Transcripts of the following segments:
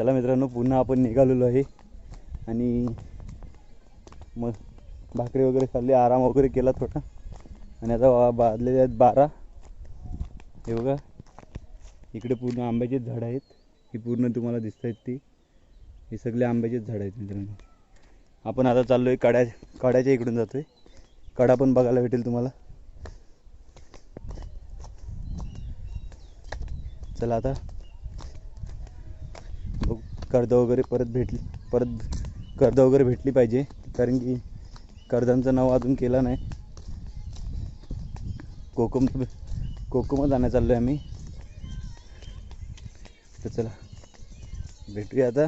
चला मित्रांनो पुन्हा आपण निघालेलो आहे. आणि मग भाकरी वगैरे खाल्ली आराम वगैरे केला थोडा. आणि आता वा- आहेत बारा. हे बघा इकडे पूर्ण आंब्याचीच झाडं आहेत. ही पूर्ण तुम्हाला दिसत आहेत ती. ही सगळे आंब्याचीच झाडं आहेत मित्रांनो. आपण आता चाललो आहे कड्या कड्याच्या इकडून जातो आहे कडा पण बघायला भेटेल तुम्हाला. चला आता. कर्ज वगैरे परत भेटली परत कर्ज वगैरे भेटली पाहिजे. कारण की कर्जांचं नाव अजून केलं नाही. कोकम कोकमच आणायला चाललो आहे आम्ही. तर चला भेटूया आता.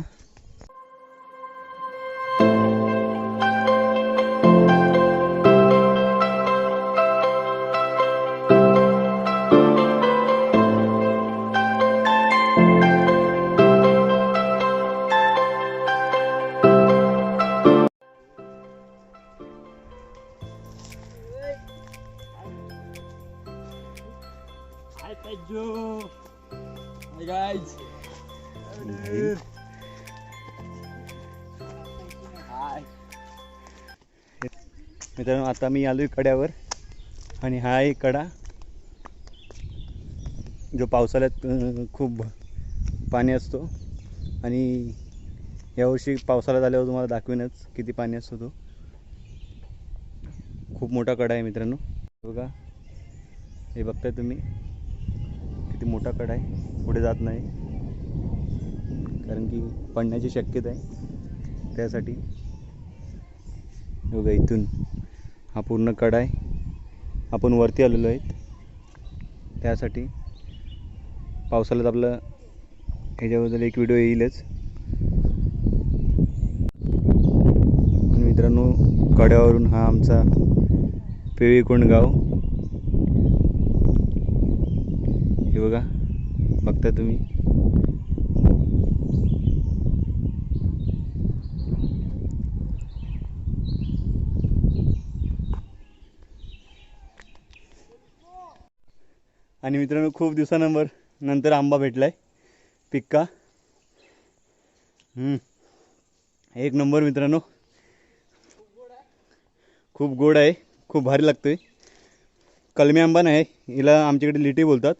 आता मी आलो आहे कड्यावर आणि हा आहे कडा जो पावसाळ्यात खूप पाणी असतो. आणि यावर्षी पावसाळ्यात आल्यावर तुम्हाला दाखवेनच किती पाणी असतो तो. खूप मोठा कडा आहे मित्रांनो. बघा. हे बघताय तुम्ही. किती मोठा कडा आहे. पुढे जात नाही. कारण की पडण्याची शक्यता आहे. त्यासाठी. बघा इथून. हा पूर्ण कडा आहे आपण वरती आलेलो आहेत. त्यासाठी पावसाळ्यात आपलं ह्याच्याबद्दल एक व्हिडिओ येईलच. मित्रांनो कड्यावरून हा आमचा पिळीकोंड गाव. हे बघा बघता तुम्ही. आणि मित्रांनो खूप दिवसानंबर नंतर आंबा भेटलाय. पिक्का. हम्म. एक नंबर मित्रांनो. खूप गोड आहे. खूप भारी लागतोय. कलमी आंबा नाही हिला आमच्याकडे लिटी बोलतात.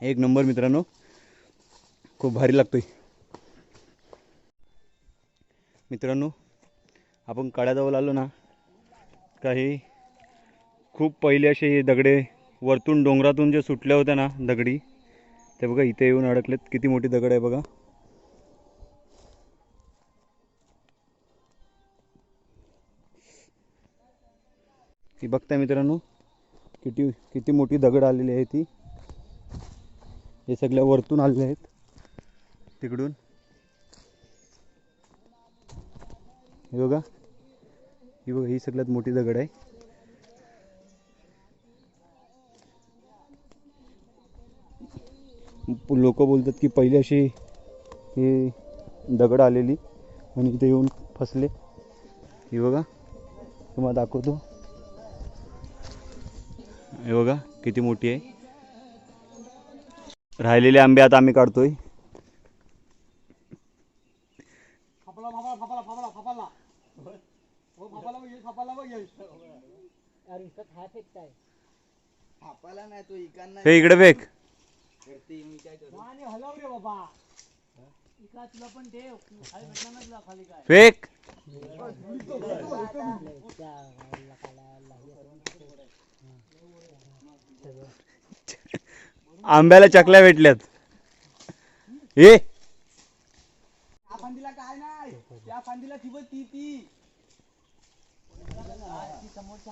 एक नंबर मित्रांनो. खूप भारी लागतोय. मित्रांनो आपण काळ्याजवळ आलो ना काही खूप पहिले असे दगडे वरतून डोंगरातून जे सुटल्या होत्या ना दगडी ते बघा इथे येऊन अडकलेत. किती मोठी दगड आहे बघा. ती बघताय मित्रांनो किती किती मोठी दगड आलेली आहे ती. हे सगळ्या वरतून आलेले आहेत. तिकडून. हे बघा. ही बघा ही सगळ्यात मोठी दगड आहे. लोक बोलतात की पहिले अशी हे दगड आलेली आणि इथे येऊन फसले. हे बघा. तुम्हाला दाखवतो. हे बघा किती मोठी आहे. राहिलेले आंबे आता आम्ही काढतोय. हो फापाला बघ हलव रे बाबा. इका तुला पण ठेव. खाली भेटणार ना तुला खाली काय. फेक. आंब्याला चकल्या भेटल्यात. हे त्या फांदीला काय नाही. त्या फांदीला ती ती.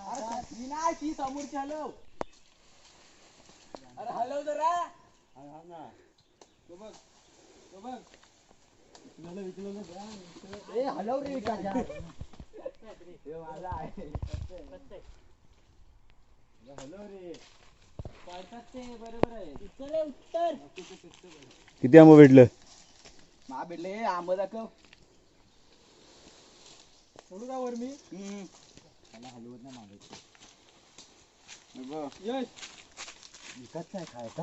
अरे ती नाही ती समोरची हलव. अरे हलव जरा. तो बघ तो बघ ए हलव रे इकाच्या हे माझा आहे. हलव रे. किती आंबं भेटलं? मा भेटले आंब दाखव. सोडू का वर मी. त्याला हलवत नाही मागायचं. बघ यश. विकत नाही खायचा.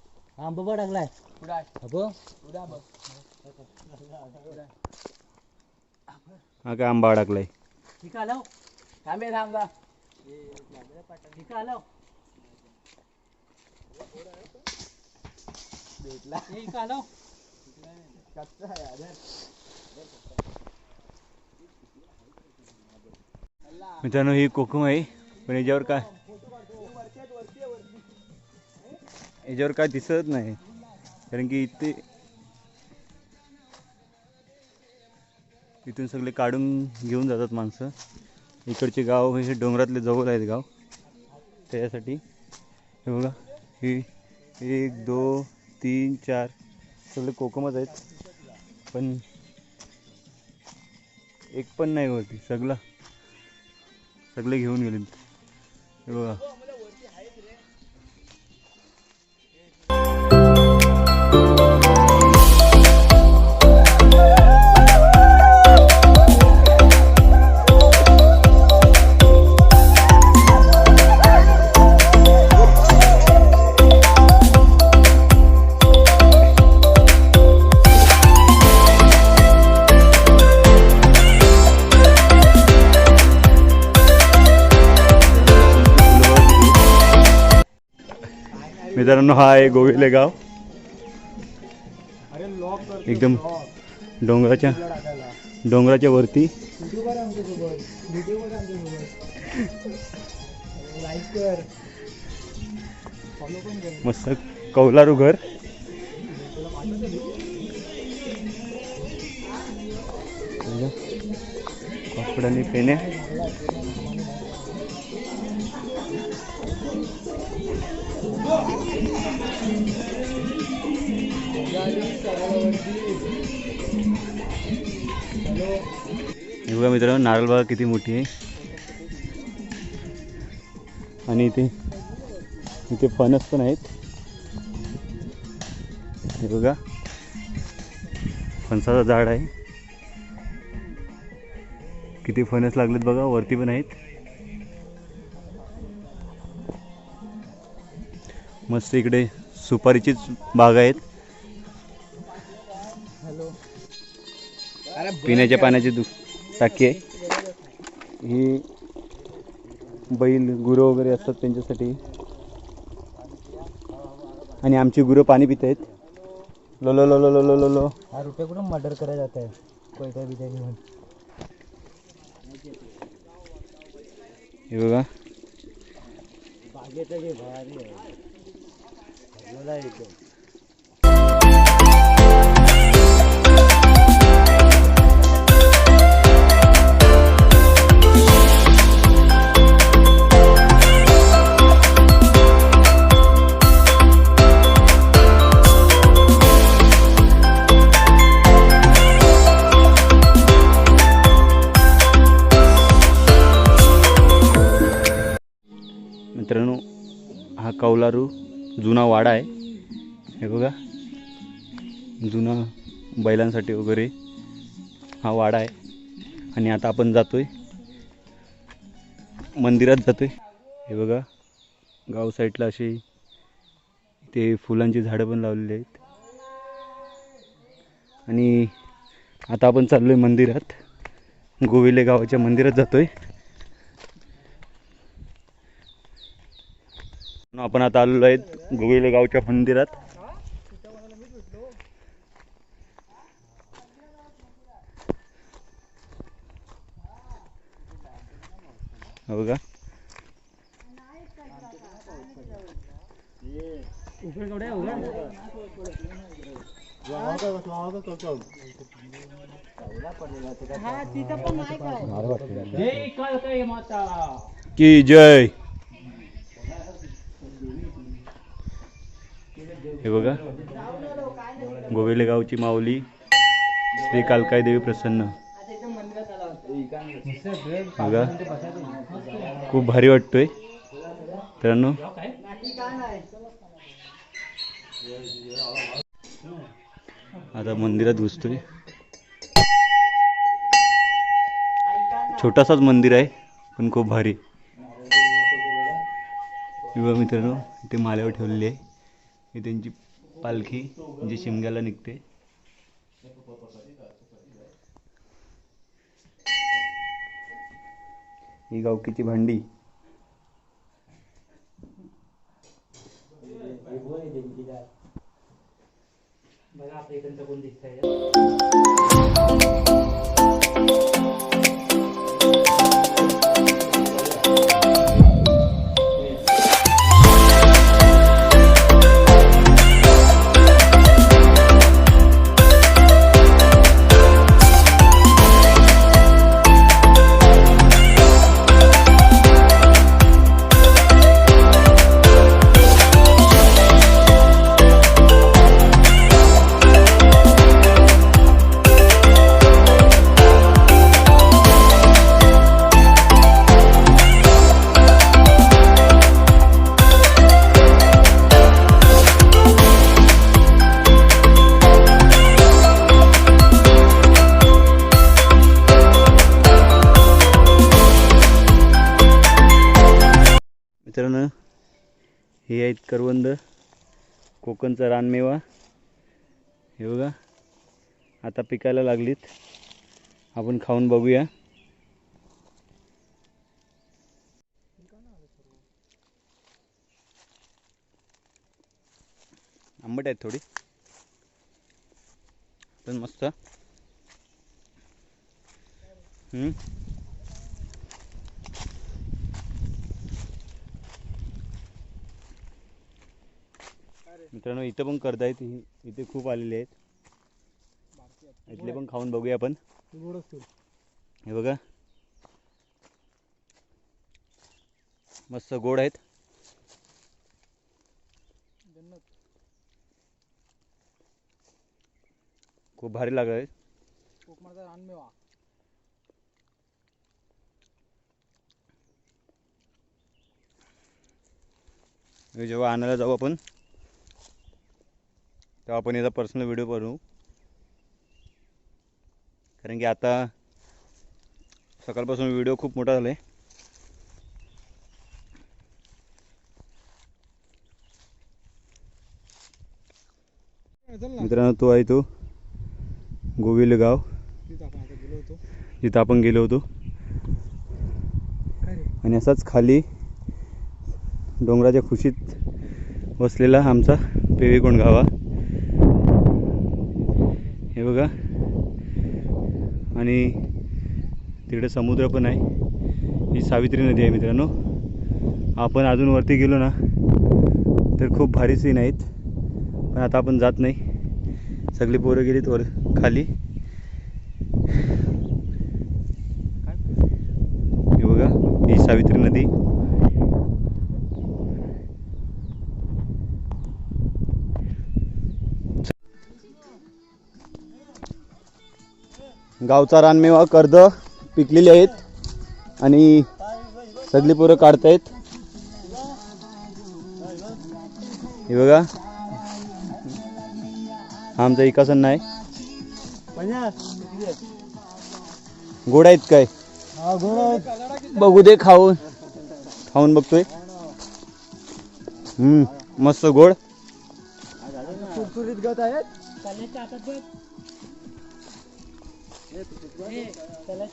आंबा अबो. हा काय आंबा अडकलाय. ठीक आलो थांबे थांबा. ठीक आलो भेटला. ठीक आलो मित्रांनो ही कोकम आहे. पण याच्यावर काय याच्यावर काय दिसत नाही. कारण की इथे इथून सगळे काढून घेऊन जातात माणसं. इकडचे गाव हे डोंगरातले जवळ आहेत गाव. त्याच्यासाठी हे बघा हे एक दो तीन चार सगळे कोकमच आहेत. पण एक पण नाही होती सगळं सगळे घेऊन गेले हे बघा. मित्रांनो हा आहे गोविले गाव. एकदम डोंगराच्या डोंगराच्या वरती. मस्त कौलारू घर. कपड्याने पेण्या बघा मित्रांनो नारळ बाग किती मोठी आहे. आणि इथे इथे फणस पण आहेत. हे बघा. फणसाचं झाड आहे. किती फणस लागलेत बघा वरती पण आहेत. मस्त इकडे सुपारीचीच बाग आहेत. पिण्याच्या पाण्याची दु टाकी आहे. ही बैल गुरं वगैरे असतात त्यांच्यासाठी. आणि आमची गुरं पाणी पित आहेत. लो लो लो लो लो लो लो हा रुपये कुठं मर्डर करायला जात आहे? कोयत्या बिट्या घेऊन हे बघा. भारी आहे. मित्रांनो हा कौलारू जुना वाडा आहे. हे बघा. जुना बैलांसाठी वगैरे हा वाडा आहे. आणि आता आपण जातोय. मंदिरात जातोय. हे बघा. गाव साईडला असे ते फुलांची झाडं पण लावलेली आहेत. आणि आता आपण चाललोय मंदिरात. गोविले गावाच्या मंदिरात जातोय. आपण आता आलेलो आहेत गोविले गावच्या मंदिरात. हो का की जय. गोविलेगावची माऊली श्री कालकाई देवी प्रसन्न. बघा खूप भारी वाटतोय. मित्रांनो. आता मंदिरात घुसतोय. छोटासाच मंदिर आहे पण खूप भारी. मित्रांनो इथे माल्यावर ठेवलेली आहे. ही त्यांची पालखी जी शिमग्याला निघते. ही गावकीची भांडी. बघा आपल्या इकडचं कोण दिसतंय. करवंद कोकणचा रानमेवा. हे बघा आता पिकायला लागलीत. आपण खाऊन बघूया. आंबट आहेत थोडी. पण मस्त. मित्रांनो इथं पण करत आहेत. इथे खूप आलेले आहेत. इथले पण खाऊन बघूया आपण. हे बघा. मस्त गोड आहेत. खूप भारी लागत आहेत कोकणाचा जेव्हा आणायला जाऊ आपण तेव्हा आपण याचा पर्सनल व्हिडिओ बनवू. कारण की आता सकाळपासून व्हिडिओ खूप मोठा झाला आहे मित्रांनो तो आहे तो. गोविल गाव. जिथं आपण गेलो होतो. आणि असाच खाली डोंगराच्या खुशीत वसलेला आमचा पेवीकोंड गावा हे. बघा. आणि तिकडे समुद्र पण आहे. ही सावित्री नदी आहे मित्रांनो. आपण अजून वरती गेलो ना तर खूप भारी सीन आहेत. पण आता आपण जात नाही. सगळी पोरं गेलीत वर खाली. गावचा रानमेवा कर्द पिकलेले आहेत आणि सगळी पोरं काढतायत. हे बघा. हा आमचा इकासन नाही गोड आहेत काय? बघू दे खाऊन. खाऊन बघतोय. हम्म मस्त गोड. कुरकुरीत गत आहेत त्याला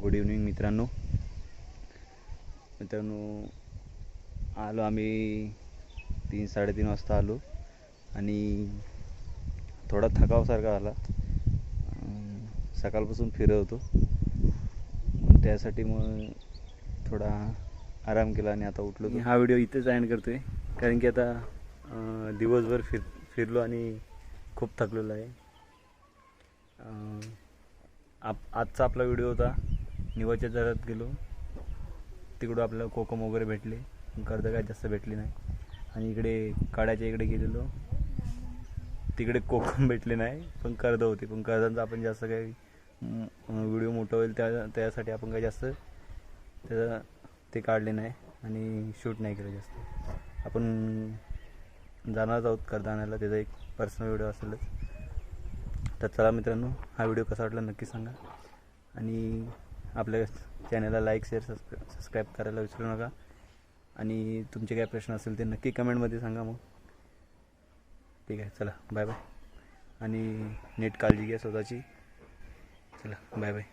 गुड इव्हनिंग मित्रांनो. मित्रांनो आलो आम्ही तीन साडेतीन वाजता आलो आणि थोडा थकावसारखा आला. सकाळपासून फिरत होतो. त्यासाठी मग थोडा आराम केला आणि आता उठलो हा व्हिडिओ इथेच एंड करतो आहे कारण की आता दिवसभर फिर फिरलो आणि खूप थकलेलो आहे. आप आजचा आपला व्हिडिओ होता निवाच्या जरात गेलो. तिकडं आपल्याला कोकम वगैरे भेटले. कर्ज काय जास्त भेटली नाही. आणि इकडे काड्याच्या इकडे गेलेलो. तिकडे कोकम भेटले नाही पण कर्ज होते. पण कर्जांचा आपण जास्त काही व्हिडिओ मोठा होईल त्या त्यासाठी आपण काही जास्त त्या ते काढले नाही आणि शूट नाही केलं जास्त. आपण जाणारच आहोत कर्ज आणायला. त्याचा एक पर्सनल व्हिडिओ असेलच. तर चला मित्रांनो हा व्हिडिओ कसा वाटला नक्की सांगा. आणि आपल्या चॅनलला लाईक शेअर सबस्क्रा सबस्क्राईब करायला विसरू नका. आणि तुमचे काय प्रश्न असेल ते नक्की कमेंटमध्ये सांगा मग. ठीक आहे चला बाय बाय आणि नीट काळजी घ्या स्वतःची. चला बाय बाय